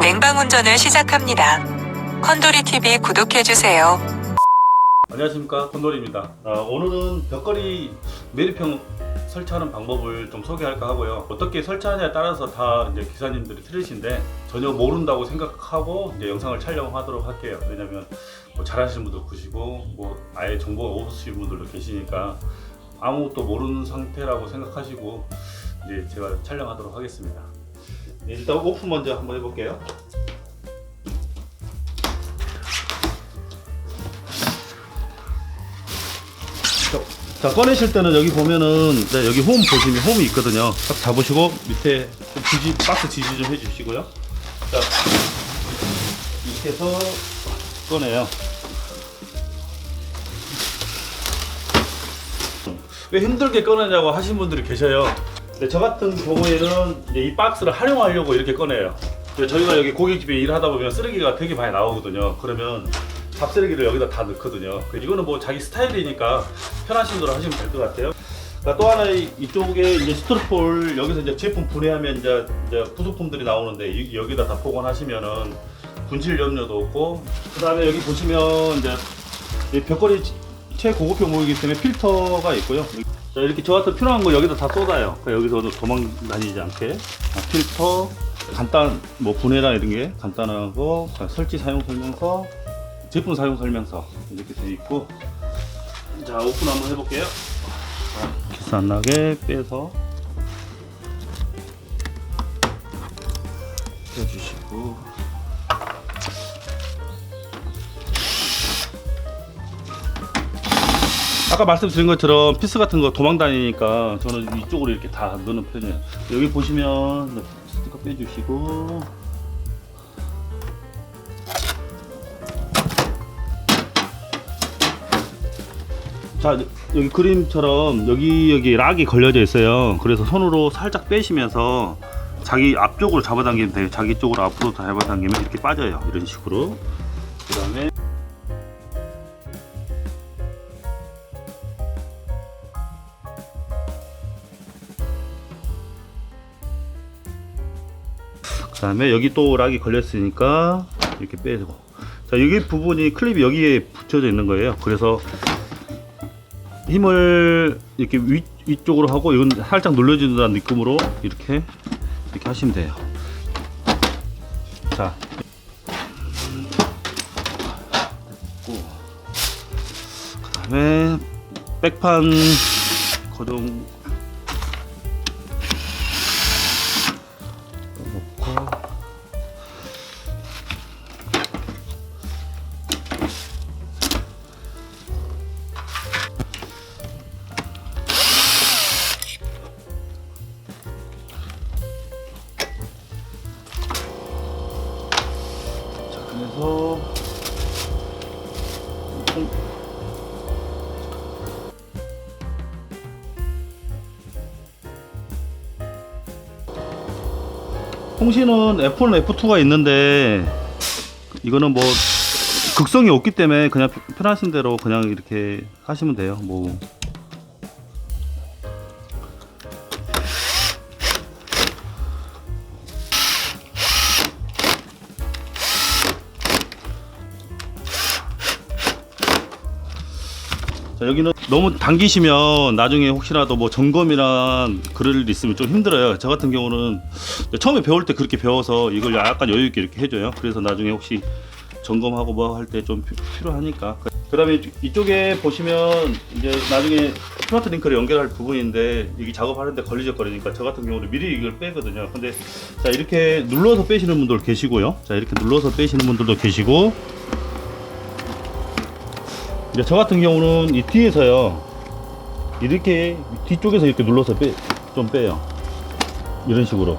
냉방 운전을 시작합니다. 컨도리 TV 구독해주세요. 안녕하십니까 콘돌입니다. 아, 오늘은 벽걸이 매립형 설치하는 방법을 좀 소개할까 하고요. 어떻게 설치하냐에 따라서 다 이제 기사님들이 틀리신데 전혀 모른다고 생각하고 이제 영상을 촬영하도록 할게요. 왜냐면 뭐 잘하시는 분도 계시고 뭐 아예 정보가 없으신 분들도 계시니까 아무것도 모르는 상태라고 생각하시고 이제 제가 촬영하도록 하겠습니다. 네, 일단 오픈 먼저 한번 해볼게요. 자 꺼내실 때는 여기 보면은 네, 여기 홈 보시면 홈이 있거든요. 딱 잡으시고 밑에 좀 지지 박스 지지 좀 해주시고요. 자 이렇게 해서 꺼내요. 왜 힘들게 꺼내냐고 하신 분들이 계셔요. 근데 저 같은 경우에는 이제 이 박스를 활용하려고 이렇게 꺼내요. 저희가 여기 고깃집에 일하다 보면 쓰레기가 되게 많이 나오거든요. 그러면 밥 쓰레기를 여기다 다 넣거든요. 그 이거는 뭐 자기 스타일이니까 편하신 대로 하시면 될 것 같아요. 또 하나 이- 이쪽에 이제 스토르폴 여기서 이제 제품 분해하면 이제, 이제 부속품들이 나오는데 이- 여기다 다 보관하시면은 분실 염려도 없고 그다음에 여기 보시면 이제 이 벽걸이 최고급형 모이기 때문에 필터가 있고요. 자, 이렇게 저 같은 필요한 거 여기다 다 쏟아요. 그러니까 여기서 도망 다니지 않게 아, 필터 간단 뭐 분해랑 이런 게 간단하고 자, 설치 사용 설명서 제품 사용 설명서 이렇게 돼 있고 자 오픈 한번 해볼게요. 기스 안 나게 빼서 빼주시고 아까 말씀드린 것처럼 피스 같은 거 도망 다니니까 저는 이쪽으로 이렇게 다 넣는 편이에요. 여기 보시면 스티커 빼주시고 자 여기 그림처럼 여기 여기 락이 걸려져 있어요. 그래서 손으로 살짝 빼시면서 자기 앞쪽으로 잡아당기면 돼요. 자기 쪽으로 앞으로 잡아당기면 이렇게 빠져요. 이런 식으로. 그 다음에 그 다음에 여기 또 락이 걸렸으니까 이렇게 빼고. 자 여기 부분이 클립이 여기에 붙여져 있는 거예요. 그래서 힘을 이렇게 위, 위쪽으로 하고 이건 살짝 눌러준다는 느낌으로 이렇게 이렇게 하시면 돼요. 자. 그 다음에 백판 고정 그래서 통- 통신은 F1, F2가 있는데 이거는 뭐 극성이 없기 때문에 그냥 편하신 대로 그냥 이렇게 하시면 돼요. 뭐 자, 여기는 너무 당기시면 나중에 혹시라도 뭐 점검이나 그럴 일 있으면 좀 힘들어요. 저 같은 경우는 처음에 배울 때 그렇게 배워서 이걸 약간 여유 있게 이렇게 해줘요. 그래서 나중에 혹시 점검하고 뭐 할 때 좀 필요하니까. 그다음에 이쪽에 보시면 이제 나중에 스마트 링크를 연결할 부분인데 여기 작업하는데 걸리적거리니까 저 같은 경우는 미리 이걸 빼거든요. 근데 자 이렇게 눌러서 빼시는 분들 계시고요. 자 이렇게 눌러서 빼시는 분들도 계시고 이제 저 같은 경우는 이 뒤에서요. 이렇게 뒤쪽에서 이렇게 눌러서 빼, 좀 빼요. 이런 식으로.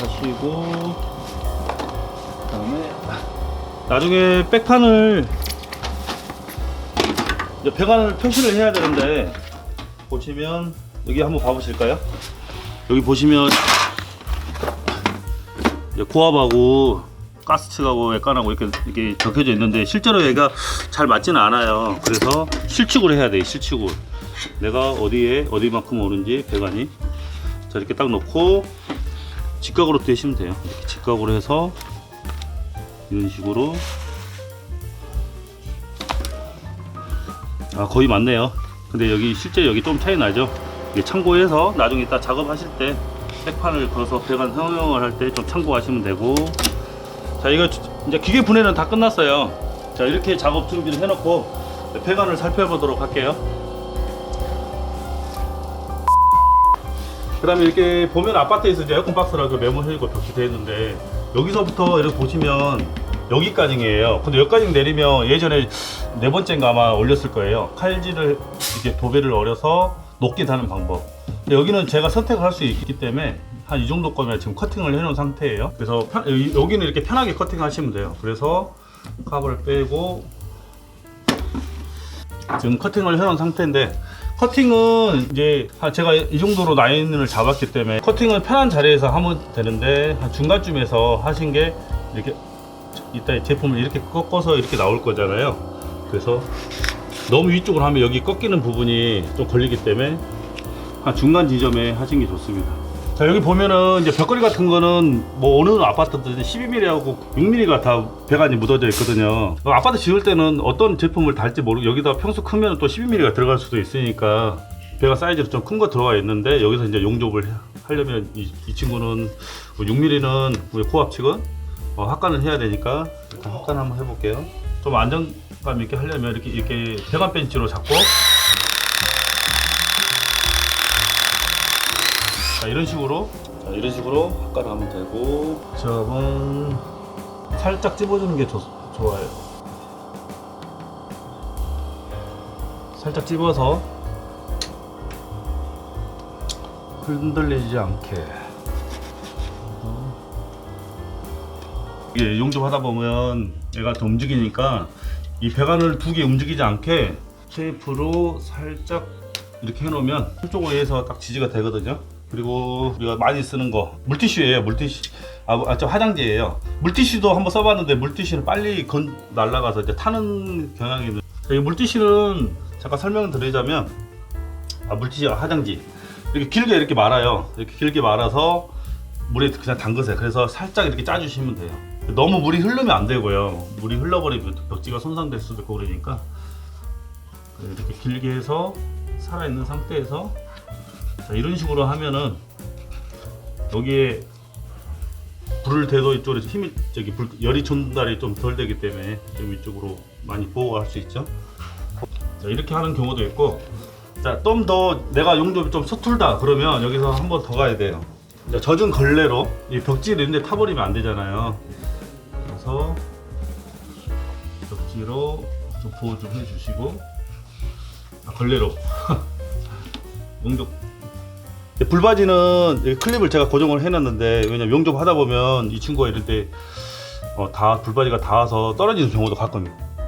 하시고 그다음에 나중에 백판을 이제 배관을 표시를 해야 되는데 보시면 여기 한번 봐보실까요? 여기 보시면 고압하고 가스측하고 외관하고 이렇게 이렇게 적혀져 있는데 실제로 얘가 잘 맞지는 않아요. 그래서 실축을 해야 돼. 실축을. 내가 어디에 어디만큼 오는지 배관이 자 이렇게 딱 놓고 직각으로 되시면 돼요. 직각으로 해서 이런 식으로 아 거의 맞네요. 근데 여기 실제 여기 좀 차이 나죠. 이게 참고해서 나중에 이따 작업하실 때 백판을 걸어서 배관 사용을 할 때 좀 참고하시면 되고 자 이거 주- 이제 기계 분해는 다 끝났어요. 자 이렇게 작업 준비를 해놓고 배관을 살펴보도록 할게요. 그 다음에 이렇게 보면 아파트에서 이제 에어컨 박스라고 메모해주고 표시되어 있는데 여기서부터 이렇게 보시면 여기까지예요. 근데 여기까지 내리면 예전에 네 번째인가 아마 올렸을 거예요. 칼질을 이렇게 도배를 어려서 높게 다는 방법. 여기는 제가 선택을 할 수 있기 때문에 한 이 정도 거면 지금 커팅을 해놓은 상태예요. 그래서 편- 여기- 여기는 이렇게 편하게 커팅하시면 돼요. 그래서 카브를 빼고 지금 커팅을 해놓은 상태인데 커팅은 이제 한 제가 이 정도로 라인을 잡았기 때문에 커팅은 편한 자리에서 하면 되는데 한 중간쯤에서 하신 게 이렇게 이따 제품을 이렇게 꺾어서 이렇게 나올 거잖아요. 그래서 너무 위쪽으로 하면 여기 꺾이는 부분이 좀 걸리기 때문에 한 중간 지점에 하신 게 좋습니다. 자 여기 보면은 이제 벽걸이 같은 거는 뭐 어느 아파트든 12mm하고 6mm가 다 배관이 묻어져 있거든요. 어, 아파트 지을 때는 어떤 제품을 달지 모르고 여기다 평수 크면 또 12mm가 들어갈 수도 있으니까 배관 사이즈로 좀 큰 거 들어가 있는데 여기서 이제 용접을 해- 하려면 이, 이 친구는 6mm는 우리 코앞 측은 어, 합관을 해야 되니까 일단 합관 한번 해볼게요. 좀 안정감 있게 하려면 이렇게 이렇게 배관 벤치로 잡고 자 이런 식으로 자 이런 식으로 합관을 하면 되고 저은 살짝 찝어주는 게 좋, 좋아요. 살짝 찝어서 흔들리지 않게 이게 용접하다 보면 얘가 더 움직이니까 이 배관을 두 개 움직이지 않게 테이프로 살짝 이렇게 해놓으면 한쪽으로 해서 딱 지지가 되거든요. 그리고 우리가 많이 쓰는 거 물티슈예요. 물티슈 아, 아, 저 화장지예요. 물티슈도 한번 써봤는데 물티슈는 빨리 건 날라가서 이제 타는 경향이 있는. 이 물티슈는 잠깐 설명을 드리자면 아 물티슈 화장지 이렇게 길게 이렇게 말아요. 이렇게 길게 말아서 물에 그냥 담그세요. 그래서 살짝 이렇게 짜주시면 돼요. 너무 물이 흐르면 안 되고요. 물이 흘러버리면 벽지가 손상될 수도 있고 그러니까 이렇게 길게 해서 살아있는 상태에서 자, 이런 식으로 하면은 여기에 불을 대도 이쪽으로 힘이 저기 불, 열이 전달이 좀 덜 되기 때문에 좀 이쪽으로 많이 보호가 할 수 있죠. 자, 이렇게 하는 경우도 있고 자, 좀더 내가 용접이 좀 서툴다 그러면 여기서 한 번 더 가야 돼요. 자, 젖은 걸레로 이 벽지를 있는데 타버리면 안 되잖아요. 그래서 벽지로 좀 보호 좀 해주시고 아, 걸레로 용접 불바지는 이 클립을 제가 고정을 해놨는데 왜냐면 용접 하다 보면 이 친구가 이럴 때 어, 다 불바지가 닿아서 떨어지는 경우도 가끔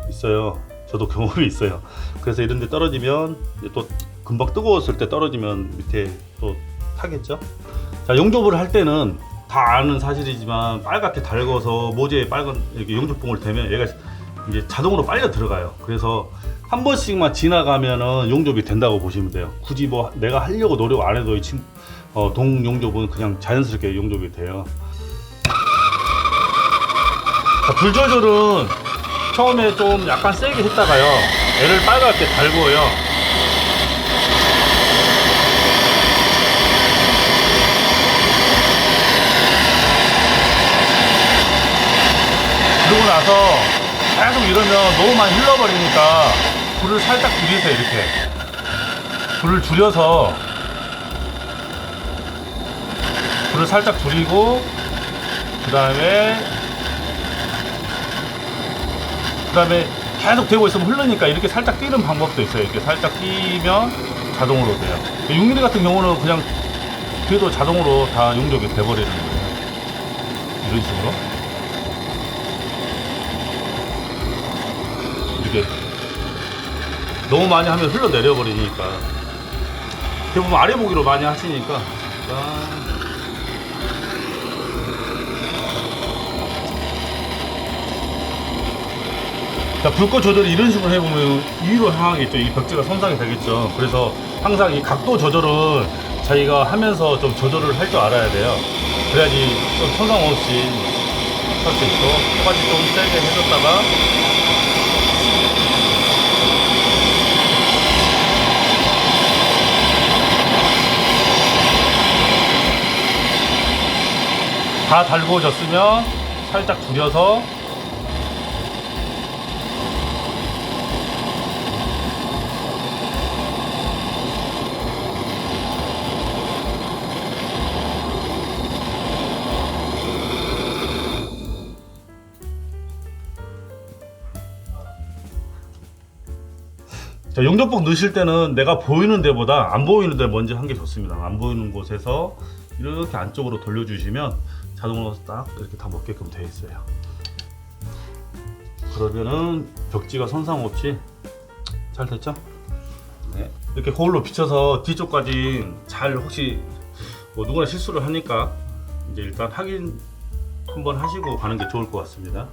있어요. 저도 경험이 있어요. 그래서 이런 데 떨어지면 또 금방 뜨거웠을 때 떨어지면 밑에 또 타겠죠. 자, 용접을 할 때는 다 아는 사실이지만 빨갛게 달궈서 모재에 빨간 이렇게 용접봉을 대면 얘가 이제 자동으로 빨려 들어가요. 그래서 한 번씩만 지나가면은 용접이 된다고 보시면 돼요. 굳이 뭐 내가 하려고 노력 안 해도 이 친, 어, 동 용접은 그냥 자연스럽게 용접이 돼요. 자, 불 조절은 처음에 좀 약간 세게 했다가요. 얘를 빨갛게 달구어요. 그러고 나서 계속 이러면 너무 많이 흘러버리니까 불을 살짝 줄이세요 이렇게. 불을 줄여서 불을 살짝 줄이고 그 다음에 그 다음에 계속 되고 있으면 흐르니까 이렇게 살짝 뛰는 방법도 있어요. 이렇게 살짝 뛰면 자동으로 돼요. 6mm 같은 경우는 그냥 뒤도 자동으로 다 용접이 돼버리는 거예요. 이런 식으로 너무 많이 하면 흘러내려 버리니까 대부분 아래 보기로 많이 하시니까 아... 자, 불꽃 조절을 이런 식으로 해보면 위로 향하겠죠. 이 벽지가 손상이 되겠죠. 그래서 항상 이 각도 조절을 자기가 하면서 좀 조절을 할 줄 알아야 돼요. 그래야지 좀 손상 없이 할 수 있고 똑같이 좀 세게 해줬다가 다 달구어졌으면 살짝 줄여서 자, 용접봉 넣으실 때는 내가 보이는 데보다 안 보이는 데 먼저 한 게 좋습니다. 안 보이는 곳에서 이렇게 안쪽으로 돌려주시면 자동으로 딱 이렇게 다 먹게끔 되어 있어요. 그러면은 벽지가 손상 없이 잘 됐죠? 네. 이렇게 거울로 비춰서 뒤쪽까지 잘 혹시 뭐 누구나 실수를 하니까 이제 일단 확인 한번 하시고 가는 게 좋을 것 같습니다.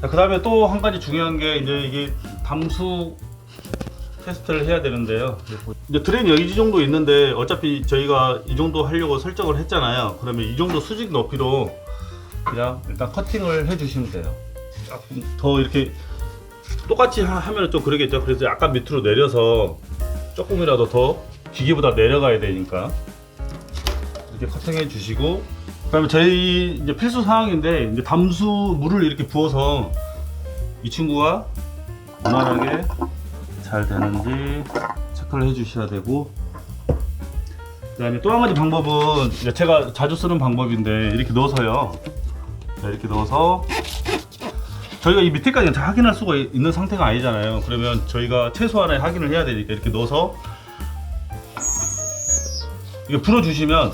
자, 그 다음에 또 한 가지 중요한 게 이제 이게 담수 테스트를 해야 되는데요. 이제 드레인 여기 이 정도 있는데 어차피 저희가 이 정도 하려고 설정을 했잖아요. 그러면 이 정도 수직 높이로 그냥 일단 커팅을 해주시면 돼요. 조금 더 이렇게 똑같이 하- 하면 좀 그러겠죠. 그래서 약간 밑으로 내려서 조금이라도 더 기계보다 내려가야 되니까 이렇게 커팅해 주시고 그다음에 저희 이제 필수 사항인데 이제 담수 물을 이렇게 부어서 이 친구가 무난하게 잘 되는지 체크를 해 주셔야 되고. 그 다음에 또 한 가지 방법은 제가 자주 쓰는 방법인데 이렇게 넣어서요. 자, 이렇게 넣어서 저희가 이 밑에까지 다 확인할 수가 이- 있는 상태가 아니잖아요. 그러면 저희가 최소한의 확인을 해야 되니까 이렇게 넣어서 이게 불어주시면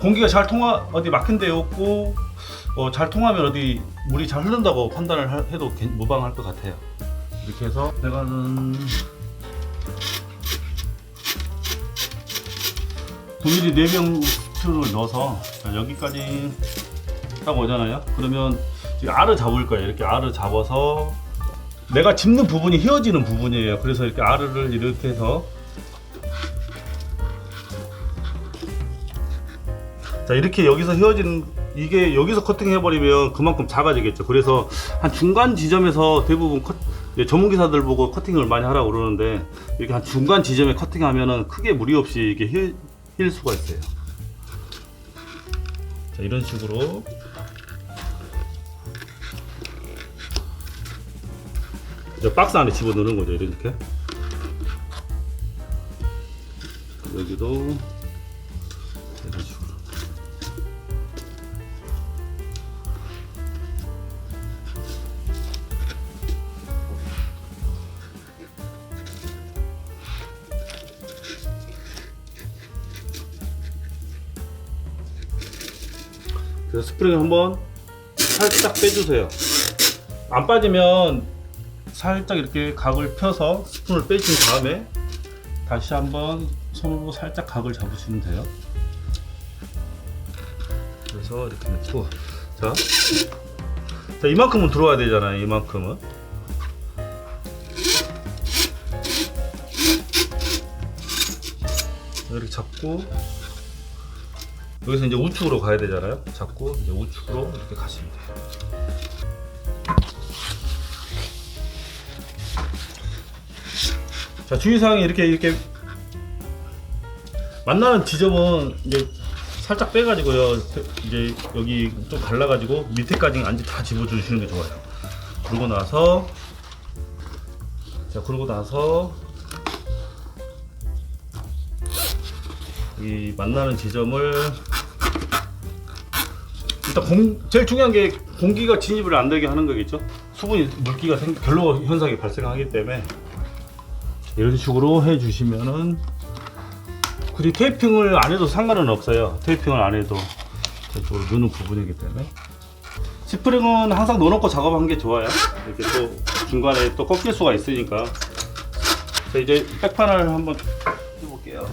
공기가 잘 통하 어디 막힌 데 없고 어, 잘 통하면 어디 물이 잘 흐른다고 판단을 하- 해도 괜- 무방할 것 같아요 이렇게 해서 내가는 9mm 4명 스크를 넣어서 자, 여기까지 딱 오잖아요. 그러면 알을 잡을 거예요. 이렇게 알을 잡아서 내가 짚는 부분이 휘어지는 부분이에요. 그래서 이렇게 알을 이렇게 해서 자 이렇게 여기서 휘어지는 이게 여기서 커팅 해버리면 그만큼 작아지겠죠. 그래서 한 중간 지점에서 대부분 컷, 전문 기사들 보고 커팅을 많이 하라고 그러는데 이렇게 한 중간 지점에 커팅하면은 크게 무리 없이 이게 힐, 힐 수가 있어요. 자 이런 식으로. 이제 박스 안에 집어넣는 거죠 이렇게. 여기도 그래서 한번 살짝 빼주세요. 안 빠지면 살짝 이렇게 각을 펴서 스푼을 빼신 다음에 다시 한번 손으로 살짝 각을 잡으시면 돼요. 그래서 이렇게 넣고 자, 자 이만큼은 들어와야 되잖아요. 이만큼은 이렇게 잡고 여기서 이제 우측으로 가야 되잖아요. 잡고 이제 우측으로 이렇게 가시면 돼요. 자 주의사항이 이렇게 이렇게 만나는 지점은 이제 살짝 빼가지고요. 이제 여기 좀 갈라가지고 밑에까지 안지 다 집어주시는 게 좋아요. 그러고 나서 자 그러고 나서 이 만나는 지점을 일단 공, 제일 중요한 게 공기가 진입을 안 되게 하는 거겠죠. 수분이 물기가 생, 결로 현상이 발생하기 때문에 이런 식으로 해주시면은 굳이 테이핑을 안 해도 상관은 없어요. 테이핑을 안 해도 저쪽으로 넣는 부분이기 때문에 스프링은 항상 넣어놓고 작업하는 게 좋아요. 이렇게 또 중간에 또 꺾일 수가 있으니까 자 이제 백판을 한번 해볼게요.